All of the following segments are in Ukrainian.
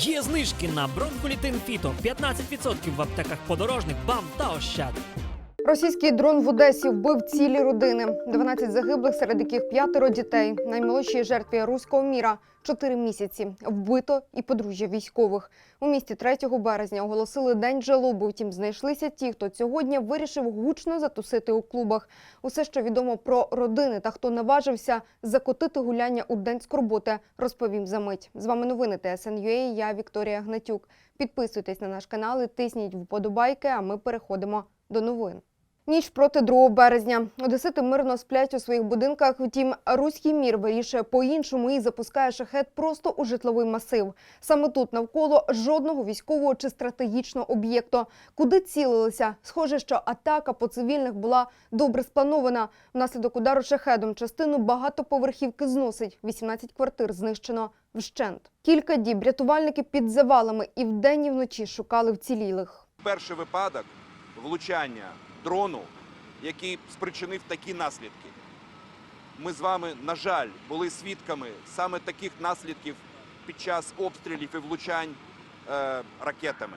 Є знижки на бронхолітин фіто 15% в аптеках подорожник, бам та ощад. Російський дрон в Одесі вбив цілі родини. 12 загиблих, серед яких п'ятеро дітей. Наймолодшій жертві руського міра 4 місяці. Вбито і подружжя військових. У місті 3 березня оголосили день жалоби. Втім, знайшлися ті, хто цього дня вирішив гучно затусити у клубах. Усе, що відомо про родини та хто наважився закотити гуляння у день скорботи, розповім за мить. З вами новини ТСНЮА, Я Вікторія Гнатюк. Підписуйтесь на наш канал і тисніть вподобайки. А ми переходимо до новин. Ніч проти 2 березня. Одесити мирно сплять у своїх будинках. Втім, руський мір вирішує по-іншому і запускає шахет просто у житловий масив. Саме тут навколо жодного військового чи стратегічного об'єкту. Куди цілилися? Схоже, що атака по цивільних була добре спланована. Внаслідок удару шахедом частину багатоповерхівки зносить. 18 квартир знищено вщент. Кілька діб рятувальники під завалами і вдень, і вночі шукали вцілілих. Перший випадок влучання дрону, який спричинив такі наслідки. Ми з вами, на жаль, були свідками саме таких наслідків під час обстрілів і влучань е, ракетами.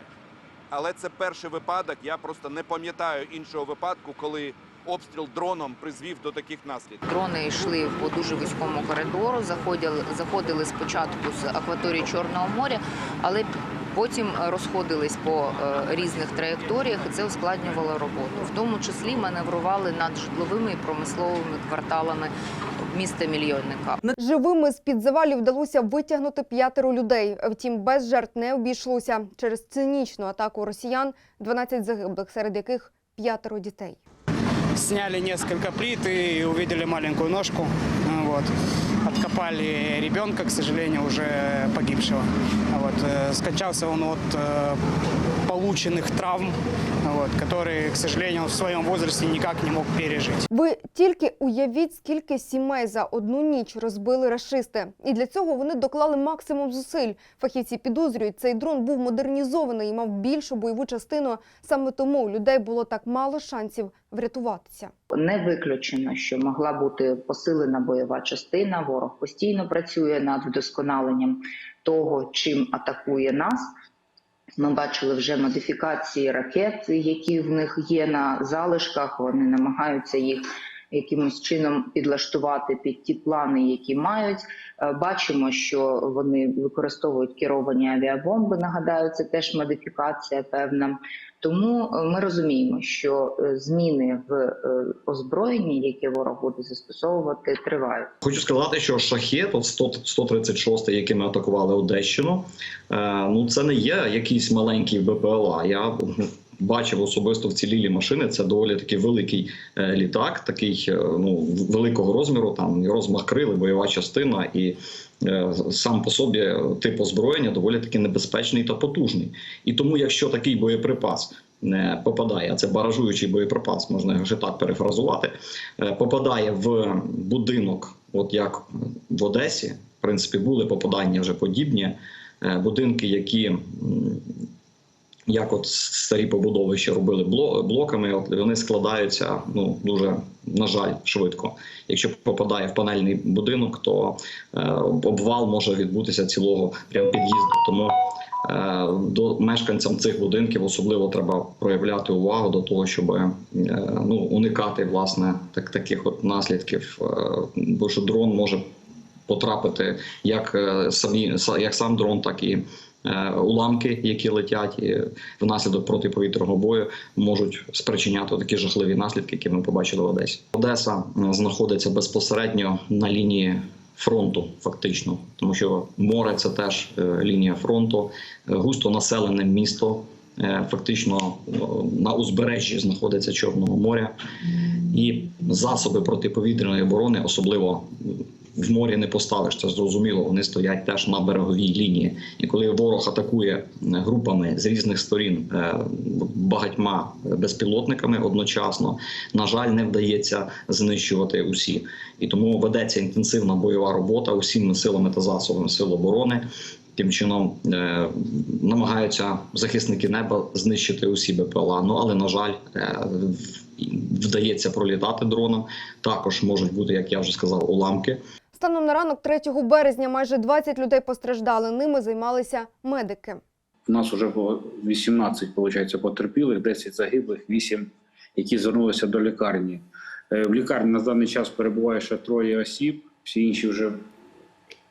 Але це перший випадок. Я просто не пам'ятаю іншого випадку, коли обстріл дроном призвів до таких наслідків. Дрони йшли по дуже вузькому коридору, заходили, заходили спочатку з акваторії Чорного моря, але потім розходились по е, різних траєкторіях, і це ускладнювало роботу. В тому числі маневрували над житловими і промисловими кварталами міста мільйонника. Живими з-під завалів вдалося витягнути п'ятеро людей. Втім, без жертв не обійшлося. Через цинічну атаку росіян 12 загиблих, серед яких п'ятеро дітей. Сняли несколько плит и увидели маленькую ножку. Вот. Откопали ребенка, к сожалению, уже погибшего. Вот. э, Скончался он от э, полученных травм, вот, которые, к сожалению, в своем возрасте никак не мог пережить. Ви тільки уявіть, скільки сімей за одну ніч розбили рашисти. І для цього вони доклали максимум зусиль. Фахівці підозрюють, цей дрон був модернізований і мав більшу бойову частину. Саме тому у людей було так мало шансів врятуватися. Не виключено, що могла бути посилена бойова частина. Ворог постійно працює над вдосконаленням того, чим атакує нас. Ми бачили вже модифікації ракет, які в них є на залишках. Вони намагаються їх якимось чином підлаштувати під ті плани, які мають. Е, Бачимо, що вони використовують керовані авіабомби. Нагадаю, це теж модифікація певна. Тому е, ми розуміємо, що е, зміни в озброєнні, яке ворог буде застосовувати, тривають. Хочу сказати, що шахет, от 100 136, яким ми атакували Одещину, ну це не є якийсь маленький БПЛА. Я бачив особисто вцілілі машини. Це доволі такий великий е, літак, такий е, ну великого розміру. Там розмах крили, бойова частина і. е, Сам по собі тип озброєння доволі таки небезпечний та потужний, і тому, якщо такий боєприпас не попадає, а це баражуючий боєприпас, можна його ще так перефразувати, попадає в будинок, от як в Одесі, в принципі, були попадання вже подібні. Будинки, які як от старі побудови ще робили бло- блоками, вони складаються ну дуже на жаль швидко. Якщо попадає в панельний будинок, то е, обвал може відбутися цілого прям під'їзду. Тому е, до мешканцям цих будинків особливо треба проявляти увагу до того, щоб е, ну уникати власне так таких от наслідків, бо що дрон може потрапити як самі са- як сам дрон, так і уламки, які летять внаслідок протиповітряного бою, можуть спричиняти такі жахливі наслідки, які ми побачили в Одесі. Одеса е, знаходиться безпосередньо на лінії. Фронту фактично, тому що море це теж е, лінія фронту, е, густо населене місто. е, Фактично е, на узбережжі знаходиться Чорного моря, і засоби протиповітряної оборони, особливо в морі не поставиш. Це зрозуміло. Вони стоять теж на береговій лінії. І коли ворог атакує е, групами з різних сторін е, багатьма безпілотниками одночасно, на жаль, не вдається знищувати усі. І тому ведеться інтенсивна бойова робота усіми силами та засобами сил оборони. Тим чином е, намагаються захисники неба знищити усі БПЛА. Ну але на жаль, е, вдається пролітати дроном. Також можуть бути, як я вже сказав, уламки. Станом на ранок 3 березня майже 20 людей постраждали. Ними займалися медики. У нас вже було 18, виходить, потерпілих, 10 загиблих, 8, які звернулися до лікарні. Е, В лікарні на даний час перебуває ще троє осіб, всі інші вже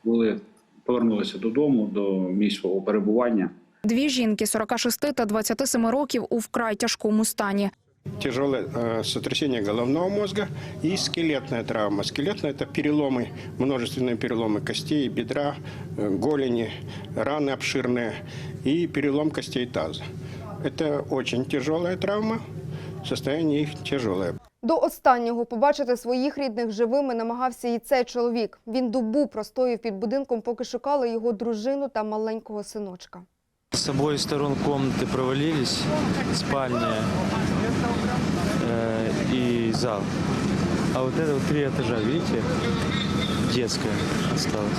були, повернулися додому, до місць свого перебування. Дві жінки 46 та 27 років у вкрай тяжкому стані. Тяжелое э, сотрясение головного мозга и скелетная травма. Скелетная – это переломы, множественные переломы костей, бедра, э, голени, раны обширные и перелом костей таза. Это очень тяжелая травма, состояние их тяжелое. До останнього побачити своїх рідних живими намагався і цей чоловік. Він добу простоїв під будинком, поки шукали його дружину та маленького синочка. С обоих сторон комнаты провалились, спальня э, и зал. А вот это вот три этажа, видите, детская осталась.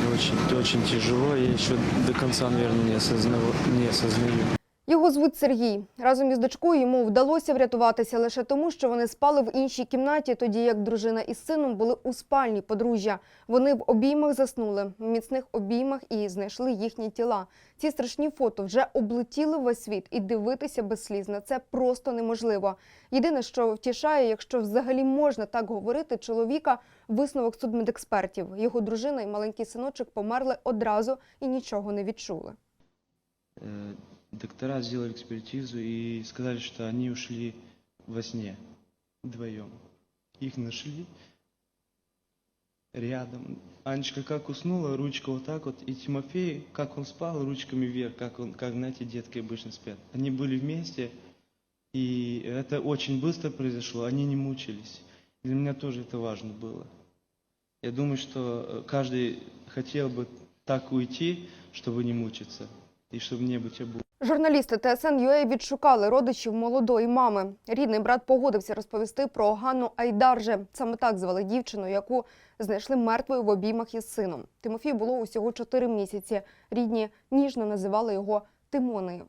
Знаете, Очень, очень тяжело, я еще до конца, наверное, не, осознав... не осознаю. Його звуть Сергій. Разом із дочкою йому вдалося врятуватися лише тому, що вони спали в іншій кімнаті, тоді як дружина із сином були у спальні подружжя. Вони в обіймах заснули, в міцних обіймах і знайшли їхні тіла. Ці страшні фото вже облетіли весь світ, і дивитися без сліз на це просто неможливо. Єдине, що втішає, якщо взагалі можна так говорити, чоловіка висновок судмедекспертів. Його дружина і маленький синочок померли одразу і нічого не відчули. Доктора сделали экспертизу и сказали, что они ушли во сне вдвоем. Их нашли рядом. Анечка как уснула, ручка вот так вот, и Тимофей, как он спал, ручками вверх, как он, как, знаете, детки обычно спят. Они были вместе, и это очень быстро произошло, они не мучились. Для меня тоже это важно было. Я думаю, что э, каждый хотел бы так уйти, чтобы не мучиться, и чтобы не быть обузой. Журналісти ТСН ЮЕ відшукали родичів молодої мами. Рідний брат погодився розповісти про Ганну Айдарже. Саме так звали дівчину, яку знайшли мертвою в обіймах із сином. Тимофію було усього 4 місяці. Рідні ніжно називали його Тимонею.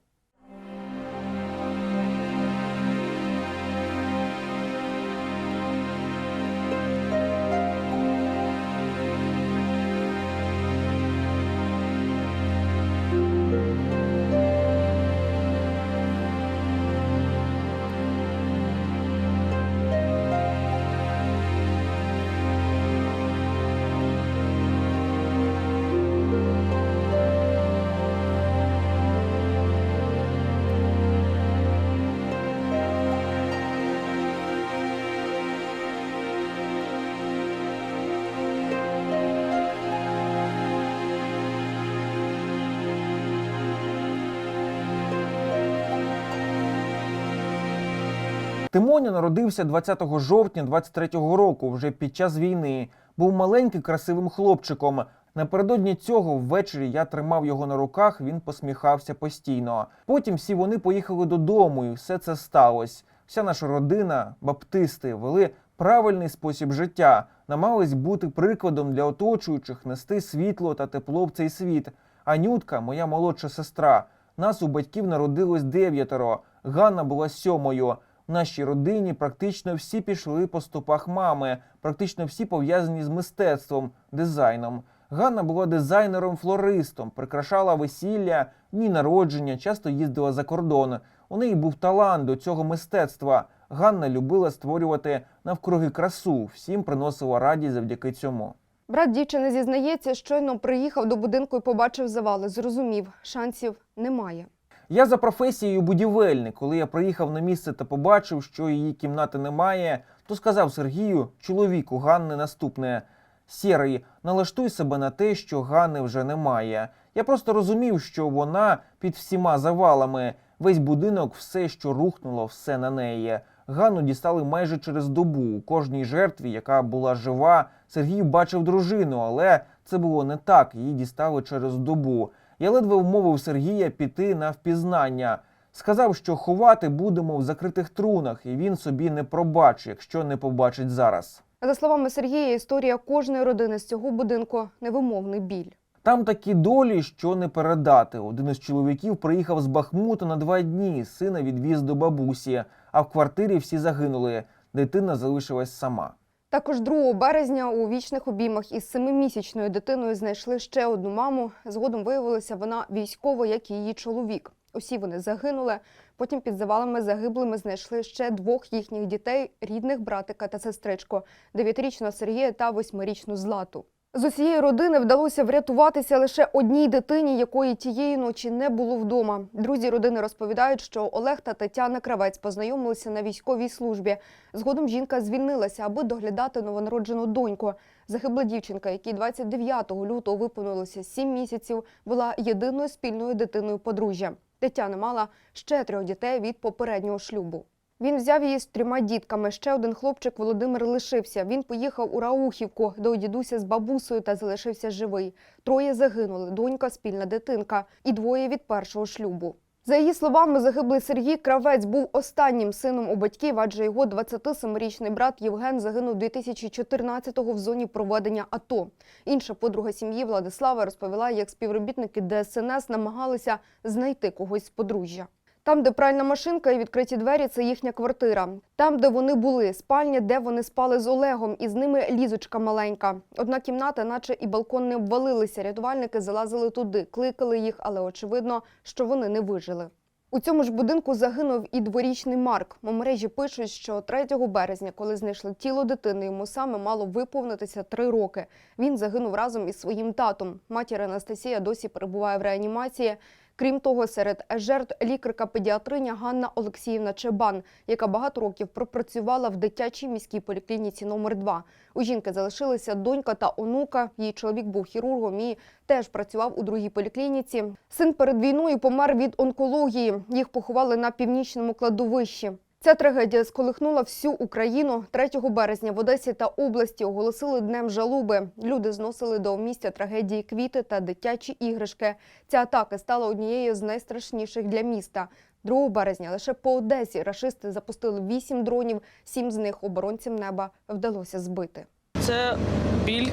Тимоня народився 20 жовтня 23-го року, вже під час війни. Був маленьким красивим хлопчиком. Напередодні цього ввечері я тримав його на руках, він посміхався постійно. Потім всі вони поїхали додому, і все це сталося. Вся наша родина, баптисти, вели правильний спосіб життя, намагались бути прикладом для оточуючих, нести світло та тепло в цей світ. Анютка, моя молодша сестра. Нас у батьків народилось дев'ятеро. Ганна була сьомою. Нашій родині практично всі пішли по стопах мами, практично всі пов'язані з мистецтвом, дизайном. Ганна була дизайнером-флористом, прикрашала весілля, дні народження, часто їздила за кордон. У неї був талант до цього мистецтва. Ганна любила створювати навкруги красу, всім приносила радість завдяки цьому. Брат дівчини зізнається, щойно приїхав до будинку і побачив завали. Зрозумів, шансів немає. Я за професією будівельник. Коли я приїхав на місце та побачив, що її кімнати немає, то сказав Сергію, чоловіку Ганни, наступне: Сірий, налаштуй себе на те, що Ганни вже немає. Я просто розумів, що вона під всіма завалами. Весь будинок, все, що рухнуло, все на неї. Ганну дістали майже через добу. У кожній жертві, яка була жива, Сергій бачив дружину, але це було не так. Її дістали через добу. Я ледве вмовив Сергія піти на впізнання. Сказав, що ховати будемо в закритих трунах, і він собі не пробачить, якщо не побачить зараз. За словами Сергія, історія кожної родини з цього будинку невимовний біль. Там такі долі, що не передати. Один із чоловіків приїхав з Бахмута на два дні. Сина відвіз до бабусі, а в квартирі всі загинули. Дитина залишилась сама. Також 2 березня у вічних обіймах із семимісячною дитиною знайшли ще одну маму. Згодом виявилася вона військова, як і її чоловік. Усі вони загинули. Потім під завалами загиблими знайшли ще двох їхніх дітей, рідних братика та сестричку – дев'ятирічного Сергія та восьмирічну Злату. З усієї родини вдалося врятуватися лише одній дитині, якої тієї ночі не було вдома. Друзі родини розповідають, що Олег та Тетяна Кравець познайомилися на військовій службі. Згодом жінка звільнилася, аби доглядати новонароджену доньку. Загибла дівчинка, якій 29 лютого виповнилося 7 місяців, була єдиною спільною дитиною подружжя. Тетяна мала ще трьох дітей від попереднього шлюбу. Він взяв її з трьома дітками. Ще один хлопчик Володимир лишився. Він поїхав у Раухівку до дідуся з бабусею та залишився живий. Троє загинули: донька, спільна дитинка і двоє від першого шлюбу. За її словами, загиблий Сергій Кравець був останнім сином у батьків, адже його 27-річний брат Євген загинув 2014-го в зоні проведення АТО. Інша подруга сім'ї Владислава розповіла, як співробітники ДСНС намагалися знайти когось з подружжя. Там, де пральна машинка і відкриті двері, це їхня квартира. Там, де вони були, спальня, де вони спали з Олегом, і з ними лізочка маленька. Одна кімната, наче і балкон не обвалилися. Рятувальники залазили туди, кликали їх, але очевидно, що вони не вижили. У цьому ж будинку загинув і дворічний Марк. У мережі пишуть, що 3 березня, коли знайшли тіло дитини, йому саме мало виповнитися три роки. Він загинув разом із своїм татом. Матір Анастасія досі перебуває в реанімації. Крім того, серед жертв лікарка-педіатриня Ганна Олексіївна Чебан, яка багато років пропрацювала в дитячій міській поліклініці номер 2 У жінки залишилися донька та онука. Її чоловік був хірургом і теж працював у другій поліклініці. Син перед війною помер від онкології. Їх поховали на північному кладовищі. Ця трагедія сколихнула всю Україну. 3 березня в Одесі та області оголосили днем жалоби. Люди зносили до місця трагедії квіти та дитячі іграшки. Ця атака стала однією з найстрашніших для міста. 2 березня лише по Одесі рашисти запустили 8 дронів, 7 з них оборонцям неба вдалося збити. Це біль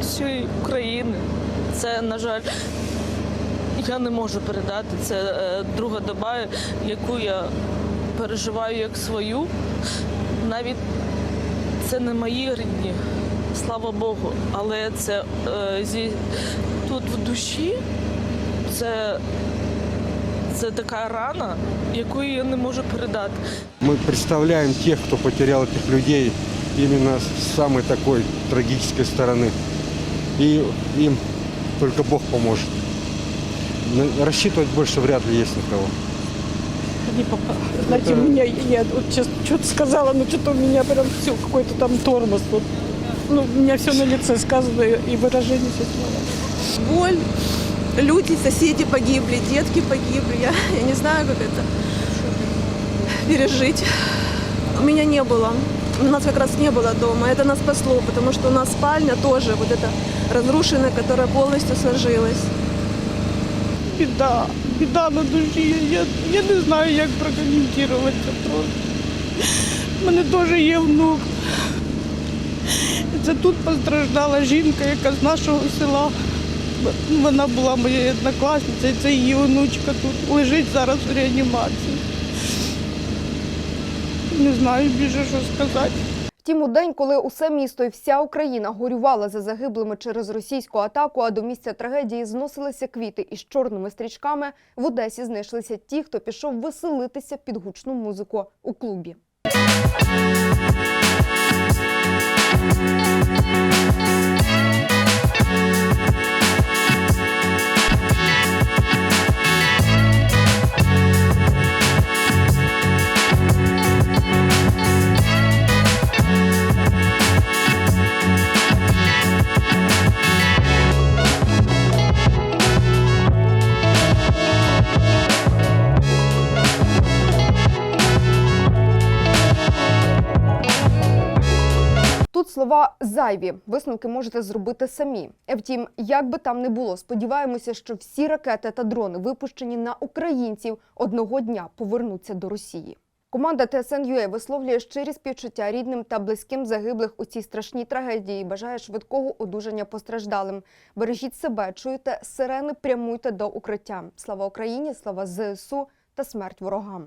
всієї України. Це, на жаль, я не можу передати. Це е, друга доба, яку я переживаю як свою. Навіть це не мої рідні, слава Богу. Але це е, зі, тут в душі це, це така рана, яку я не можу передати. Мы представляем тех, кто потерял этих людей именно с самой такой трагической стороны. И им только Бог поможет. На- Рассчитывать больше вряд ли есть на кого. Не попала. Знаете, у меня, я вот сейчас что-то сказала, но что-то у меня прям все, какой-то там тормоз. Вот. Ну, у меня все на лице сказано и выражение все боль. Люди, соседи погибли, детки погибли. Я, я не знаю, как это пережить. У меня не было. У нас как раз не было дома. Это нас спасло, потому что у нас спальня тоже вот эта разрушенная, которая полностью сложилась. Біда, біда на душі. Я, я не знаю, як прокоментувати це просто. У мене теж є внук. Це тут постраждала жінка, яка з нашого села. Вона була моєю однокласниця, і це її онучка тут лежить зараз у реанімації. Не знаю більше, що сказати. Втім, у день, коли усе місто і вся Україна горювала за загиблими через російську атаку, а до місця трагедії зносилися квіти із чорними стрічками, в Одесі знайшлися ті, хто пішов веселитися під гучну музику у клубі. Тут слова зайві. Висновки можете зробити самі. Втім, як би там не було, сподіваємося, що всі ракети та дрони, випущені на українців, одного дня повернуться до Росії. Команда TSN.ua висловлює щирі співчуття рідним та близьким загиблих у цій страшній трагедії. Бажає швидкого одужання постраждалим. Бережіть себе, чуєте сирени, прямуйте до укриття. Слава Україні, слава ЗСУ та смерть ворогам.